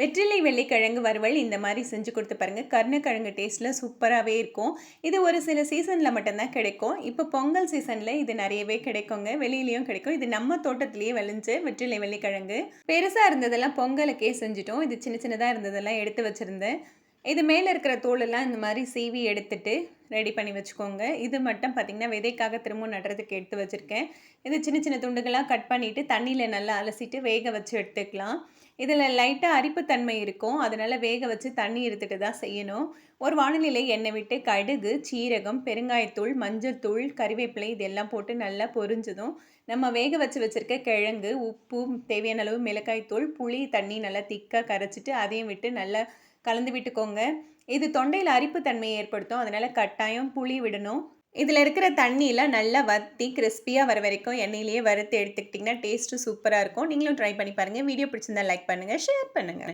வெற்றிலை வெள்ளிக்கிழங்கு வறுவல் இந்த மாதிரி செஞ்சு கொடுத்து பாருங்கள் கருணக்கிழங்கு டேஸ்ட்டில் சூப்பராகவே இருக்கும். இது ஒரு சில சீசனில் மட்டும்தான் கிடைக்கும். இப்போ பொங்கல் சீசனில் இது நிறையவே கிடைக்குங்க. வெளியிலையும் கிடைக்கும். இது நம்ம தோட்டத்திலேயே விளைஞ்சு வெற்றிலை வெள்ளிக்கிழங்கு. பெருசாக இருந்ததெல்லாம் பொங்கலுக்கே செஞ்சுட்டோம். இது சின்ன சின்னதாக இருந்ததெல்லாம் எடுத்து வச்சுருந்தேன். இது மேலே இருக்கிற தோலெல்லாம் இந்த மாதிரி சீவி எடுத்துட்டு ரெடி பண்ணி வச்சுக்கோங்க. இது மட்டும் பார்த்திங்கன்னா விதைக்காக திரும்ப நடுறதுக்கு எடுத்து வச்சுருக்கேன். இது சின்ன சின்ன துண்டுகளாக கட் பண்ணிவிட்டு தண்ணியில் நல்லா அலசிட்டு வேக வச்சு எடுத்துக்கலாம். இதில் லைட்டாக அரிப்புத்தன்மை இருக்கும். அதனால் வேக வச்சு தண்ணி எடுத்துகிட்டு தான் செய்யணும். ஒரு வானிலையில் எண்ணெய் விட்டு கடுகு சீரகம் பெருங்காயத்தூள் மஞ்சள் தூள் கறிவேப்பிலை இதெல்லாம் போட்டு நல்லா பொரிஞ்சதும் நம்ம வேக வச்சு வச்சுருக்க கிழங்கு உப்பு தேவையான அளவு மிளகாய்த்தூள் புளி தண்ணி நல்லா திக்காக கரைச்சிட்டு அதையும் விட்டு நல்லா கலந்து விட்டுக்கோங்க. இது தொண்டையில் அரிப்பு தன்மையை ஏற்படுத்தும். அதனால் கட்டாயம் புளி விடணும். இதில் இருக்கிற தண்ணியில் நல்லா வத்தி கிறிஸ்பியாக வர வரைக்கும் எண்ணெயிலேயே வறுத்து எடுத்துக்கிட்டிங்கன்னா டேஸ்ட்டு சூப்பராக இருக்கும். நீங்களும் ட்ரை பண்ணி பாருங்கள் வீடியோ பிடிச்சிருந்தா லைக் பண்ணுங்கள் ஷேர் பண்ணுங்கள்